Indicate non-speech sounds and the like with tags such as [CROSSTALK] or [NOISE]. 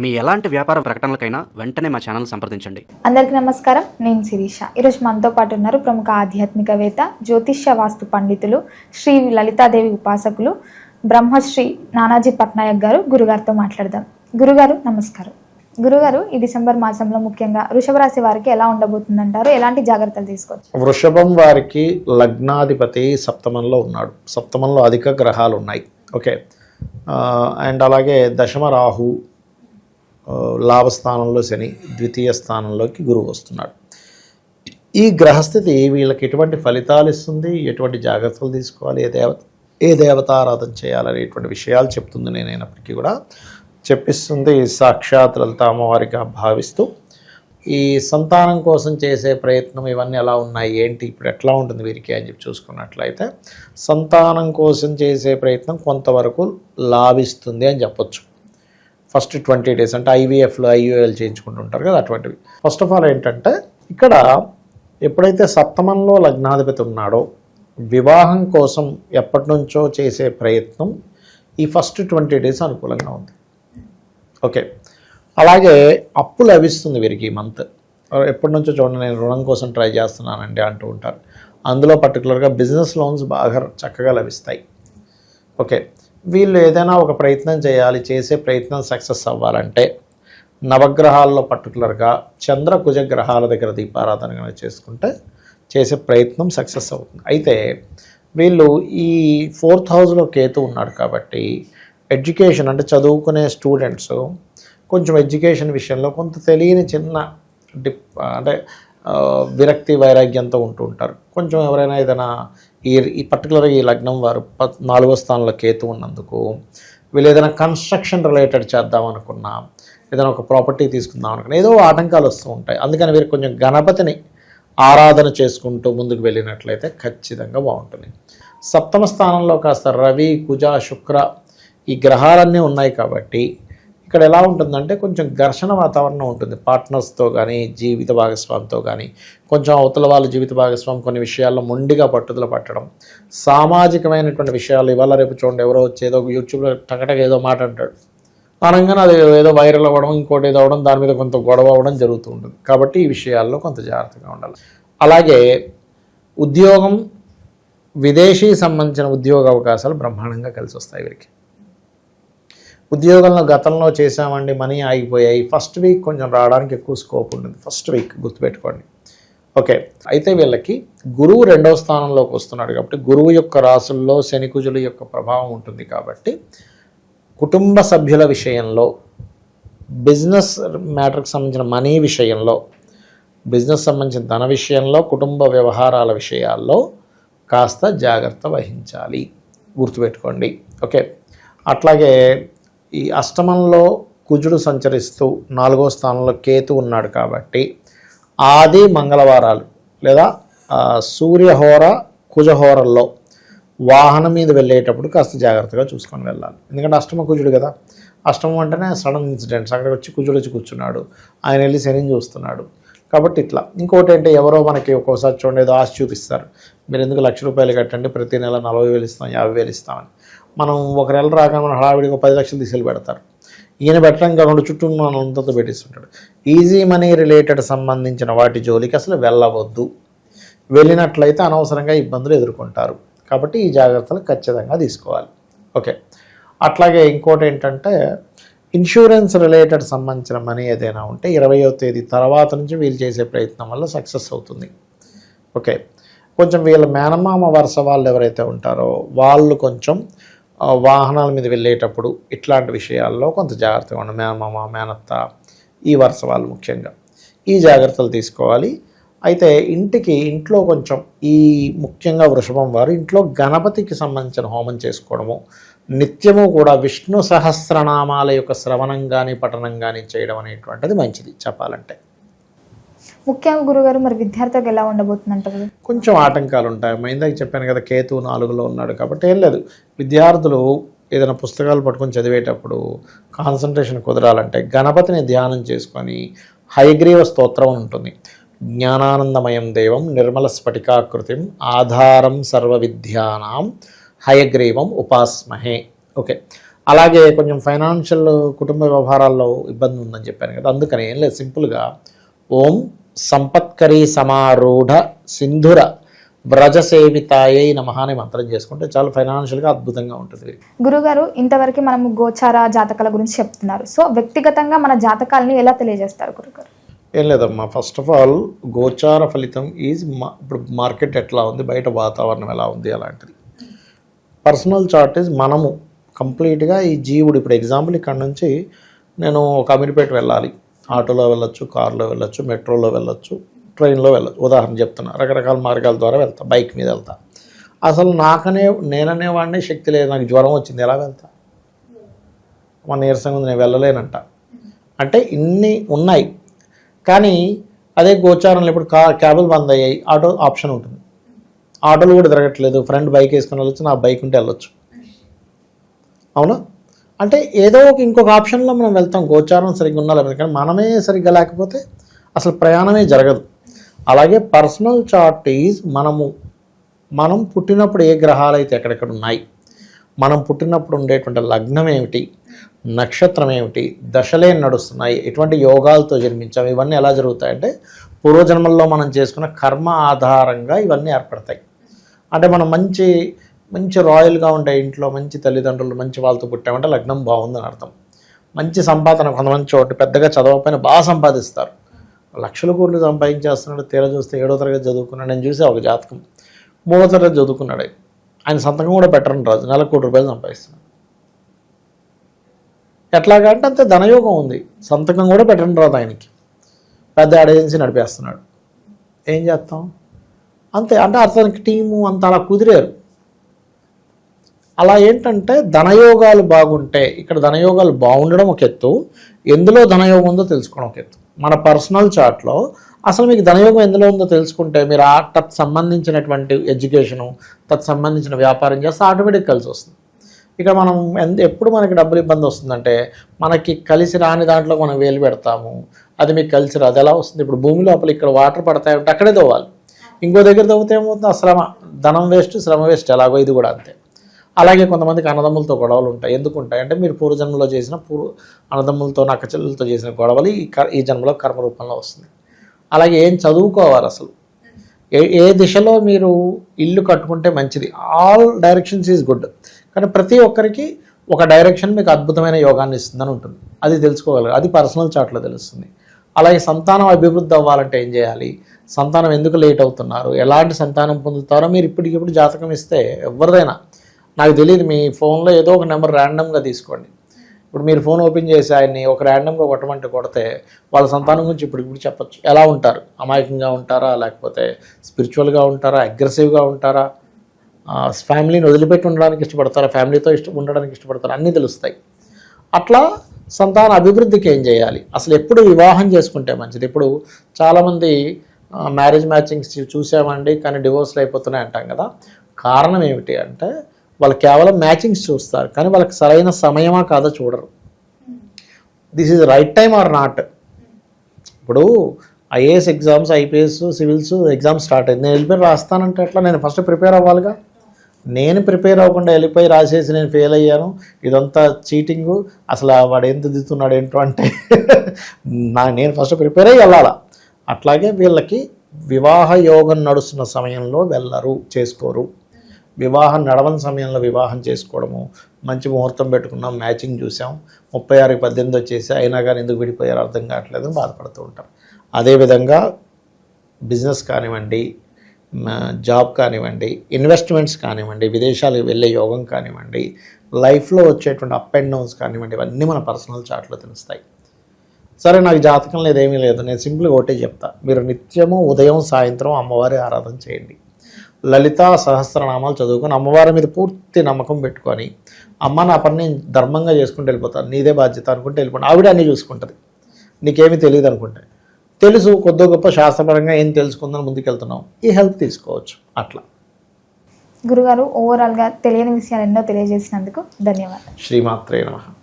మీ ఎలాంటి వ్యాపార ప్రకటనలకైనా వెంటనే మా ఛానల్ సంప్రదించండి. అందరికీ నమస్కారం. నేను శిరీష. ఈరోజు మనతో పాటు ఉన్నారు ప్రముఖ ఆధ్యాత్మికవేత్త జ్యోతిష్య వాస్తు పండితులు శ్రీ లలితాదేవి ఉపాసకులు బ్రహ్మశ్రీ నానాజీ పట్నాయక్ గారు గురుగారితో మాట్లాడదాం. గురుగారు నమస్కారం. గురుగారు ఈ డిసెంబర్ మాసంలో ముఖ్యంగా వృషభ రాశి వారికి ఎలా ఉండబోతుందంటారు? ఎలాంటి జాగ్రత్తలు తీసుకోవచ్చు? వృషభం వారికి లగ్నాధిపతి సప్తమంలో ఉన్నాడు. సప్తమంలో అధిక గ్రహాలు ఉన్నాయి. ఓకే. అండ్ అలాగే దశమ రాహు లాభస్థానంలో శని ద్వితీయ స్థానంలోకి గురువు వస్తున్నాడు. ఈ గ్రహస్థితి వీళ్ళకి ఎటువంటి ఫలితాలు ఇస్తుంది? ఎటువంటి జాగ్రత్తలు తీసుకోవాలి? ఏ దేవత ఏ దేవతారాధన చేయాలనేటువంటి విషయాలు చెప్తుంది నేనైనప్పటికీ కూడా. చెప్పిస్తుంది సాక్షాత్ లలిత అమ్మవారిగా భావిస్తూ. ఈ సంతానం కోసం చేసే ప్రయత్నం ఇవన్నీ ఎలా ఉన్నాయి? ఏంటి? ఇప్పుడు ఎట్లా ఉంటుంది వీరికి అని చెప్పి చూసుకున్నట్లయితే సంతానం కోసం చేసే ప్రయత్నం కొంతవరకు లాభిస్తుంది అని చెప్పొచ్చు. ఫస్ట్ ట్వంటీ డేస్ అంటే ఐవీఎఫ్లు ఐయుఎల్ చేయించుకుంటుంటారు కదా అటువంటివి. ఫస్ట్ ఆఫ్ ఆల్ ఏంటంటే ఇక్కడ ఎప్పుడైతే సప్తమంలో లగ్నాధిపతి ఉన్నాడో వివాహం కోసం ఎప్పటి నుంచో చేసే ప్రయత్నం ఈ ఫస్ట్ ట్వంటీ డేస్ అనుకూలంగా ఉంది. ఓకే అలాగే అప్పు లభిస్తుంది వీరికి ఈ మంత్ ఎప్పటి నుంచో చూడండి నేను రుణం కోసం ట్రై చేస్తున్నానండి అంటూ ఉంటారు. అందులో పర్టికులర్గా బిజినెస్ లోన్స్ బాగా చక్కగా లభిస్తాయి. ఓకే వీళ్ళు ఏదైనా ఒక ప్రయత్నం చేయాలి చేసే ప్రయత్నం సక్సెస్ అవ్వాలంటే నవగ్రహాల్లో పర్టికులర్గా చంద్ర కుజ గ్రహాల దగ్గర దీపారాధన కనుక చేసుకుంటే చేసే ప్రయత్నం సక్సెస్ అవుతుంది. అయితే వీళ్ళు ఈ ఫోర్త్ హౌస్లో కేతు ఉన్నాడు కాబట్టి ఎడ్యుకేషన్ అంటే చదువుకునే స్టూడెంట్స్ కొంచెం ఎడ్యుకేషన్ విషయంలో కొంత తెలియని చిన్న డిప్ అంటే విరక్తి వైరాగ్యంతో ఉంటూ ఉంటారు. కొంచెం ఎవరైనా ఏదైనా ఈ ఈ పర్టికులర్గా ఈ లగ్నం వారు ప- నాలుగో స్థానంలో కేతు ఉన్నందుకు వీళ్ళు ఏదైనా కన్స్ట్రక్షన్ రిలేటెడ్ చేద్దాం అనుకున్నా ఏదైనా ఒక ప్రాపర్టీ తీసుకుందాం అనుకున్నా ఏదో ఆటంకాలు వస్తూ ఉంటాయి. అందుకని వీరు కొంచెం గణపతిని ఆరాధన చేసుకుంటూ ముందుకు వెళ్ళినట్లయితే ఖచ్చితంగా బాగుంటుంది. సప్తమ స్థానంలో కాస్త రవి కుజ శుక్ర ఈ గ్రహాలన్నీ ఉన్నాయి కాబట్టి ఇక్కడ ఎలా ఉంటుందంటే కొంచెం ఘర్షణ వాతావరణం ఉంటుంది. పార్ట్నర్స్తో కానీ జీవిత భాగస్వామితో కానీ కొంచెం అవతల వాళ్ళ జీవిత భాగస్వామి కొన్ని విషయాల్లో మొండిగా పట్టుదల పట్టడం సామాజికమైనటువంటి విషయాలు ఇవాళ రేపు చూడండి ఎవరో వచ్చి ఏదో యూట్యూబ్లో టకటక ఏదో మాట అంటాడు. అనగానే అది ఏదో వైరల్ అవ్వడం ఇంకోటి ఏదో అవ్వడం దాని మీద కొంత గొడవ అవ్వడం జరుగుతూ ఉంటుంది. కాబట్టి ఈ విషయాల్లో కొంత జాగ్రత్తగా ఉండాలి. అలాగే ఉద్యోగం విదేశీ సంబంధించిన ఉద్యోగ అవకాశాలు బ్రహ్మాండంగా కలిసి వస్తాయి వీరికి. ఉద్యోగంలో గతంలో చేసామండి మనీ ఆగిపోయాయి. ఫస్ట్ వీక్ కొంచెం రావడానికి ఎక్కువ స్కోప్ ఉంటుంది ఫస్ట్ వీక్ గుర్తుపెట్టుకోండి. ఓకే అయితే వీళ్ళకి గురువు రెండవ స్థానంలోకి వస్తున్నాడు కాబట్టి గురువు యొక్క రాసుల్లో శనికుజుల యొక్క ప్రభావం ఉంటుంది కాబట్టి కుటుంబ సభ్యుల విషయంలో బిజినెస్ మ్యాటర్కి సంబంధించిన మనీ విషయంలో బిజినెస్ సంబంధించిన ధన విషయంలో కుటుంబ వ్యవహారాల విషయాల్లో కాస్త జాగ్రత్త వహించాలి. గుర్తుపెట్టుకోండి. ఓకే అట్లాగే ఈ అష్టమంలో కుజుడు సంచరిస్తూ నాలుగో స్థానంలో కేతు ఉన్నాడు కాబట్టి ఆది మంగళవారాలు లేదా సూర్యహోర కుజహోరల్లో వాహనం మీద వెళ్ళేటప్పుడు కాస్త జాగ్రత్తగా చూసుకొని వెళ్ళాలి. ఎందుకంటే అష్టమ కుజుడు కదా. అష్టమం అంటేనే సడన్ ఇన్సిడెంట్స్. అక్కడ వచ్చి కుజుడు వచ్చి కూర్చున్నాడు. ఆయన వెళ్ళి శనిని చూస్తున్నాడు. కాబట్టి ఇట్లా. ఇంకోటి అంటే ఎవరో మనకి ఒక్కోసారి చూడండి ఏదో ఆశ చూపిస్తారు. మీరు ఎందుకు లక్ష రూపాయలు కట్టండి ప్రతి నెల నలభై వేలు ఇస్తాం యాభై వేలు ఇస్తామని. మనం ఒక నెల రాగానే మన హడావిడిగా పది లక్షలు తీసుకెళ్ళి పెడతారు ఈయన పెట్టడానికి రెండు చుట్టూ మనం అంతతో పెట్టేస్తుంటాడు ఈజీ మనీ రిలేటెడ్ సంబంధించిన వాటి జోలికి అసలు వెళ్ళవద్దు. వెళ్ళినట్లయితే అనవసరంగా ఇబ్బందులు ఎదుర్కొంటారు. కాబట్టి ఈ జాగ్రత్తలు ఖచ్చితంగా తీసుకోవాలి. ఓకే. అట్లాగే ఇంకోటి ఏంటంటే ఇన్సూరెన్స్ రిలేటెడ్ సంబంధించిన మనీ ఏదైనా ఉంటే ఇరవయో తేదీ తర్వాత నుంచి వీళ్ళు చేసే ప్రయత్నం వల్ల సక్సెస్ అవుతుంది. ఓకే. కొంచెం వీళ్ళ మేనమామ వరుస వాళ్ళు ఎవరైతే ఉంటారో వాళ్ళు కొంచెం వాహనాల మీద వెళ్ళేటప్పుడు ఇట్లాంటి విషయాల్లో కొంత జాగ్రత్తగా ఉండాలి మేనమామ మేనత్త ఈ వరుస వాళ్ళు ముఖ్యంగా. ఈ జాగ్రత్తలు తీసుకోవాలి. అయితే ఇంటికి ఇంట్లో కొంచెం ఈ ముఖ్యంగా వృషభం వారు ఇంట్లో గణపతికి సంబంధించిన హోమం చేసుకోవడము నిత్యము కూడా విష్ణు సహస్రనామాల యొక్క శ్రవణం కానీ పఠనం కానీ చేయడం అనేటువంటిది మంచిది చెప్పాలంటే. ముఖ్యంగా గురుగారు మరి విద్యార్థులకు ఎలా ఉండబోతుందంటారు? కొంచెం ఆటంకాలు ఉంటాయి మా ఇందాక చెప్పాను కదా కేతు నాలుగులో ఉన్నాడు కాబట్టి ఏం లేదు. విద్యార్థులు ఏదైనా పుస్తకాలు పట్టుకొని చదివేటప్పుడు కాన్సన్ట్రేషన్ కుదరాలంటే గణపతిని ధ్యానం చేసుకొని హయగ్రీవ స్తోత్రం ఉంటుంది. జ్ఞానానందమయం దేవం నిర్మల స్ఫటికాకృతిం ఆధారం సర్వ విద్యానాం హయగ్రీవం ఉపాస్మహే. ఓకే. అలాగే కొంచెం ఫైనాన్షియల్ కుటుంబ వ్యవహారాల్లో ఇబ్బంది ఉందని చెప్పాను కదా అందుకని ఏం లేదు. సింపుల్గా ఓం సంపత్కరీ సమారూఢ సింధుర వ్రజ సేవితాయై నమః అనే మంత్రం చేసుకుంటే చాలా ఫైనాన్షియల్గా అద్భుతంగా ఉంటుంది. గురుగారు ఇంతవరకు మనము గోచార జాతకాల గురించి చెప్తున్నారు. సో వ్యక్తిగతంగా మన జాతకాలని ఎలా తెలియజేస్తారు గురుగారు? ఏం లేదమ్మా. ఫస్ట్ ఆఫ్ ఆల్ గోచార ఫలితం ఈజ్ ఇప్పుడు మార్కెట్ ఎట్లా ఉంది? బయట వాతావరణం ఎలా ఉంది? అలాంటిది. పర్సనల్ చార్ట్ ఈజ్ మనము కంప్లీట్గా ఈ జీవుడు ఇప్పుడు ఎగ్జాంపుల్ ఇక్కడ నుంచి నేను ఒక అమీర్పేట వెళ్ళాలి. ఆటోలో వెళ్ళొచ్చు కారులో వెళ్ళొచ్చు మెట్రోలో వెళ్ళొచ్చు ట్రైన్లో వెళ్ళొచ్చు. ఉదాహరణ చెప్తున్నా రకరకాల మార్గాల ద్వారా వెళ్తా బైక్ మీద వెళ్తా. అసలు నాకనే నేననేవాడినే శక్తి లేదు నాకు జ్వరం వచ్చింది ఎలా వెళ్తా? మన నీరసంగా ఉంది నేను వెళ్ళలేనంట. అంటే ఇన్ని ఉన్నాయి. కానీ అదే గోచారంలో ఇప్పుడు కా క్యాబులు బంద్ అయ్యాయి ఆటో ఆప్షన్ ఉంటుంది. ఆటోలు కూడా తిరగట్లేదు ఫ్రెండ్ బైక్ వేసుకుని వెళ్ళొచ్చు నా బైక్ ఉంటే వెళ్ళొచ్చు. అవునా? అంటే ఏదో ఒక ఇంకొక ఆప్షన్లో మనం వెళ్తాం. గోచారం సరిగ్గా ఉండాలి కానీ మనమే సరిగ్గా లేకపోతే అసలు ప్రయాణమే జరగదు. అలాగే పర్సనల్ చార్ట్ ఈజ్ మనము మనం పుట్టినప్పుడు ఏ గ్రహాలు అయితే ఎక్కడెక్కడ ఉన్నాయి మనం పుట్టినప్పుడు ఉండేటువంటి లగ్నం ఏమిటి నక్షత్రం ఏమిటి దశలే నడుస్తున్నాయి ఎటువంటి యోగాలతో జన్మించాం ఇవన్నీ ఎలా జరుగుతాయంటే పూర్వజన్మల్లో మనం చేసుకున్న కర్మ ఆధారంగా ఇవన్నీ ఏర్పడతాయి. అంటే మనం మంచి మంచి రాయల్గా ఉంటాయి ఇంట్లో మంచి తల్లిదండ్రులు మంచి వాళ్ళతో పుట్టామంటే లగ్నం బాగుందని అర్థం. మంచి సంపాదన కొంతమంది చోటు పెద్దగా చదవకపోయినా బాగా సంపాదిస్తారు. లక్షల కోట్లు సంపాదించేస్తున్నాడు తీరా చూస్తే ఏడో తరగతి చదువుకున్నాడు నేను చూసే ఒక జాతకం. మూడో తరగతి చదువుకున్నాడు. ఆయన. సంతకం కూడా పెట్టరని రాజు నెల కోటి రూపాయలు సంపాదిస్తున్నాడు. ఎట్లాగంటే అంతే ధనయోగం ఉంది. సంతకం కూడా పెట్టడం రాదు ఆయనకి. పెద్ద యాడ్ ఏజెన్సీ నడిపేస్తున్నాడు. ఏం చేస్తాం? అంతే అంటే అతనికి టీము అంత అలా కుదిరారు. అలా ఏంటంటే ధనయోగాలు బాగుంటే ఇక్కడ ధనయోగాలు బాగుండడం ఒక ఎత్తు ఎందులో ధనయోగం ఉందో తెలుసుకోవడం ఒక ఎత్తు. మన పర్సనల్ చార్ట్లో అసలు మీకు ధనయోగం ఎందులో ఉందో తెలుసుకుంటే మీరు ఆ తత్ సంబంధించినటువంటి ఎడ్యుకేషను తత్ సంబంధించిన వ్యాపారం చేస్తే ఆటోమేటిక్ కలిసి వస్తుంది. ఇక మనం ఎంత ఎప్పుడు మనకి డబ్బులు ఇబ్బంది వస్తుందంటే మనకి కలిసి రాని దాంట్లో మనం వేలు పెడతాము అది మీకు కలిసి రాదు. ఎలా వస్తుంది? ఇప్పుడు భూమి లోపల ఇక్కడ వాటర్ పడతాయంటే అక్కడే తవ్వాలి. ఇంకో దగ్గర తవ్వితే ఏమవుతుంది? ఆ శ్రమ ధనం వేస్ట్ శ్రమ వేస్ట్ ఎలాగో ఇది కూడా అంతే. అలాగే కొంతమందికి అన్నదమ్ములతో గొడవలు ఉంటాయి. ఎందుకు ఉంటాయి అంటే మీరు పూర్వజన్మలో చేసిన పూర్వ అన్నదమ్ములతో నక్కచెల్లెలతో చేసిన గొడవలు ఈ కర్ ఈ జన్మలో కర్మ రూపంలో వస్తుంది అలాగే ఏం చదువుకోవాలి అసలు? ఏ ఏ దిశలో మీరు ఇల్లు కట్టుకుంటే మంచిది? All directions is good. కానీ ప్రతి ఒక్కరికి ఒక డైరెక్షన్ మీకు అద్భుతమైన యోగాన్ని ఇస్తుందని ఉంటుంది. అది తెలుసుకోగలరు. అది పర్సనల్ చాట్లో తెలుస్తుంది. అలాగే సంతానం అభివృద్ధి అవ్వాలంటే ఏం చేయాలి? సంతానం ఎందుకు లేట్ అవుతున్నారు? ఎలాంటి సంతానం పొందుతారో మీరు ఇప్పటికిప్పుడు జాతకం ఇస్తే ఎవరిదైనా నాకు తెలియదు మీ ఫోన్లో ఏదో ఒక నెంబర్ ర్యాండమ్గా తీసుకోండి. ఇప్పుడు మీరు ఫోన్ ఓపెన్ చేసి ఆయన్ని ఒక ర్యాండమ్గా కొట్టమంటే కొడితే వాళ్ళ సంతానం గురించి ఇప్పుడు ఇప్పుడు చెప్పచ్చు. ఎలా ఉంటారు? అమాయకంగా ఉంటారా? లేకపోతే స్పిరిచువల్గా ఉంటారా? అగ్రెసివ్గా ఉంటారా? ఫ్యామిలీని వదిలిపెట్టి ఉండడానికి ఇష్టపడతారా? ఫ్యామిలీతో ఇష్టం ఉండడానికి ఇష్టపడతారా? అన్నీ తెలుస్తాయి. అట్లా సంతాన అభివృద్ధికి ఏం చేయాలి? అసలు ఎప్పుడు వివాహం చేసుకుంటే మంచిది? ఇప్పుడు చాలామంది మ్యారేజ్ మ్యాచింగ్స్ చూసామండి కానీ డివోర్స్లు అయిపోతున్నాయి అంటాం కదా. కారణం ఏమిటి అంటే వాళ్ళు కేవలం మ్యాచింగ్స్ చూస్తారు. కానీ వాళ్ళకి సరైన సమయమా కాదో చూడరు. This is right time or not ఇప్పుడు IAS exams IPS civils exams start అయింది. నేను వెళ్ళిపోయి రాస్తానంటే ఎట్లా? నేను ఫస్ట్ ప్రిపేర్ అవ్వాలిగా? నేను ప్రిపేర్ అవ్వకుండా వెళ్ళిపోయి రాసేసి నేను ఫెయిల్ అయ్యాను. ఇదంతా చీటింగు. అసలు వాడు ఏం దిద్దుతున్నాడు ఏంటో అంటే [LAUGHS] నా నేను ఫస్ట్ ప్రిపేర్ అయ్యి వెళ్ళాలా? అట్లాగే వీళ్ళకి వివాహ యోగం నడుస్తున్న సమయంలో వెళ్ళరు చేసుకోరు. వివాహం నడవని సమయంలో వివాహం చేసుకోవడము మంచి ముహూర్తం పెట్టుకున్నాం మ్యాచింగ్ చూసాం. ముప్పై ఆరు పద్దెనిమిది వచ్చేసి అయినా కానీ ఎందుకు విడిపోయారు అర్థం కావట్లేదు అని బాధపడుతూ ఉంటాం. అదేవిధంగా బిజినెస్ కానివ్వండి జాబ్ కానివ్వండి ఇన్వెస్ట్మెంట్స్ కానివ్వండి విదేశాలకు వెళ్ళే యోగం కానివ్వండి లైఫ్లో వచ్చేటువంటి అప్ అండ్ డౌన్స్ కానివ్వండి ఇవన్నీ మన పర్సనల్ చాట్లో తెలుస్తాయి. సరే నాకు జాతకం లేదు ఏమీ లేదు. నేను సింపుల్గా ఒకటే చెప్తా. మీరు నిత్యము ఉదయం సాయంత్రం అమ్మవారి ఆరాధన చేయండి. లలితా సహస్రనామాలు చదువుకొని అమ్మవారి మీద పూర్తి నమ్మకం పెట్టుకొని అమ్మ నా పని నేను ధర్మంగా చేసుకుంటూ వెళ్ళిపోతాను. నీదే బాధ్యత అనుకుంటే వెళ్ళిపోతాను ఆవిడ అన్నీ చూసుకుంటుంది. నీకేమీ తెలియదు అనుకుంటే. తెలుసు కొద్ది గొప్ప శాస్త్రపరంగా ఏం తెలుసుకుందని ముందుకెళ్తున్నాం ఈ హెల్ప్ తీసుకోవచ్చు. అట్లా. గురుగారు ఓవరాల్గా తెలియని విషయాలు ఎన్నో తెలియజేసినందుకు ధన్యవాదాలు. శ్రీమాత్రే నమః.